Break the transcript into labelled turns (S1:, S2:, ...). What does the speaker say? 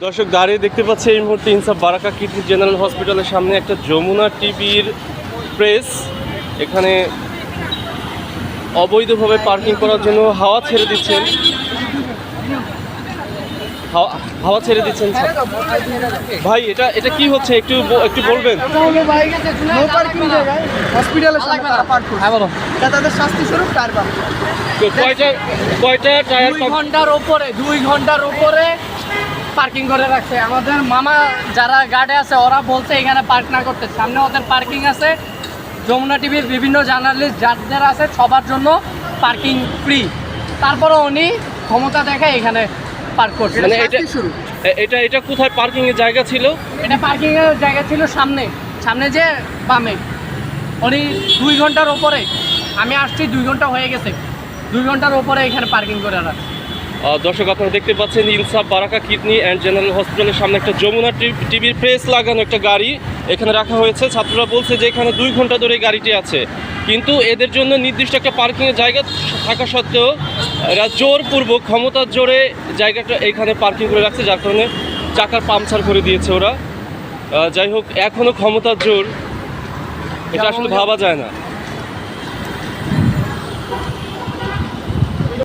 S1: দর্শক দাঁড়িয়ে দেখতে পাচ্ছি এই মুহূর্তে ইনসাফ বারাকা কিডনি জেনারেল হসপিটালের সামনে একটা যমুনা টিভির প্রেস। এখানে অবৈধভাবে পার্কিং করার জন্য হাওয়া ছেড়ে দিচ্ছেন। হাওয়া- হাওয়া ছেড়ে দিচ্ছেন ভাই এটা এটা কি হচ্ছে? একটু একটু বলবেন।
S2: নো পার্কিং জায়গায় হসপিটালের সামনে তারা পার্ক করছে এটা তাদের শাস্তি স্বরূপ কার বাম
S1: তো কয়টা কয়টা টায়ার
S3: দুই ঘণ্টার উপরে দুই ঘণ্টার উপরে পার্কিং করে রাখছে। আমাদের মামা যারা গার্ডে আছে ওরা বলছে এখানে পার্ক না করতে। সামনে ওদের পার্কিং আছে। যমুনা টিভির বিভিন্ন জার্নালিস্ট যাদের আছে সবার জন্য পার্কিং ফ্রি তারপরে উনি ক্ষমতা দেখে এখানে পার্ক করছে।
S1: মানে এটা-
S2: শুরু।
S1: এটা এটা কোথায় পার্কিং এর জায়গা ছিল?
S3: এটা পার্কিং এর জায়গা ছিল সামনে। সামনে যে বামে। উনি দুই ঘণ্টার ওপরে। আমি আসছি দুই ঘণ্টা হয়ে গেছে। দুই ঘণ্টার ওপরে এখানে পার্কিং করে রাখছে।
S1: দর্শক, আপনারা দেখতে পাচ্ছেন ইনসাফ বারাকা কিডনি অ্যান্ড জেনারেল হসপিটালের সামনে একটা যমুনা টিভির প্রেস লাগানো একটা গাড়ি এখানে রাখা হয়েছে। ছাত্ররা বলছে যে এখানে দুই ঘণ্টা ধরে গাড়িটি আছে। কিন্তু এদের জন্য নির্দিষ্ট একটা পার্কিংয়ের জায়গা থাকা সত্ত্বেও, এরা জোরপূর্বক, ক্ষমতার জোরে জায়গাটা এখানে পার্কিং করে রাখছে, যার কারণে চাকার পাংচার করে দিয়েছে ওরা। যাই হোক এখনও ক্ষমতার জোর, এটা আসলে ভাবা যায় না।